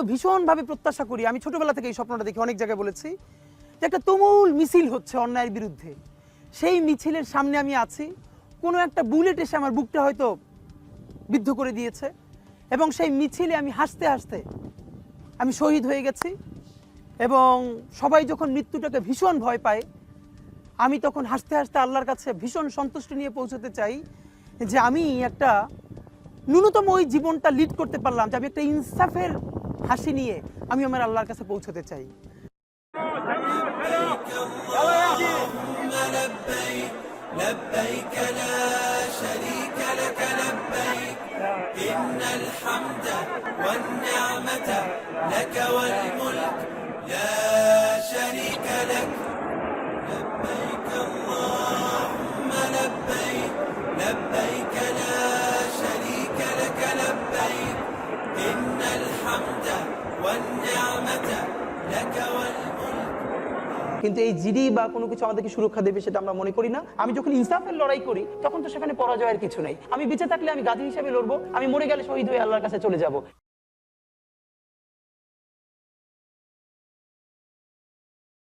তো ভীষণভাবে প্রত্যাশা করি। আমি ছোটবেলা থেকে এই স্বপ্নটা দেখি অনেক জায়গায় বলেছি যে একটা তুমুল মিছিল হচ্ছে অন্যায়ের বিরুদ্ধে। সেই মিছিলের সামনে আমি আছি। কোনো একটা বুলেট এসে আমার বুকটা হয়তো বিদ্ধ করে দিয়েছে এবং সেই মিছিলে আমি হাসতে হাসতে আমি শহীদ হয়ে গেছি এবং সবাই যখন মৃত্যুটাকে ভীষণ ভয় পায়, আমি তখন হাসতে হাসতে আল্লাহর কাছে ভীষণ সন্তুষ্টি নিয়ে পৌঁছতে চাই যে আমি একটা ন্যূনতম ওই জীবনটা লিড করতে পারলাম, যে আমি একটা ইনসাফের হাসি নিয়ে আমি আমার আল্লাহর কাছে পৌঁছতে চাই لبيك لا شريك لك لبيك إن الحمد والنعمة لك والملك لا কিন্তু এই জিডি বা কোনো কিছু আমাদেরকে সুরক্ষা দেবে সেটা আমরা মনে করি না। আমি যখন ইনসাফের লড়াই করি, তখন তো সেখানে পরাজয়ের কিছু নেই। আমি বেঁচে থাকলে আমি গাজী হিসেবে লড়বো, আমি মরে গেলে শহীদ হয়ে আল্লাহর কাছে চলে যাব।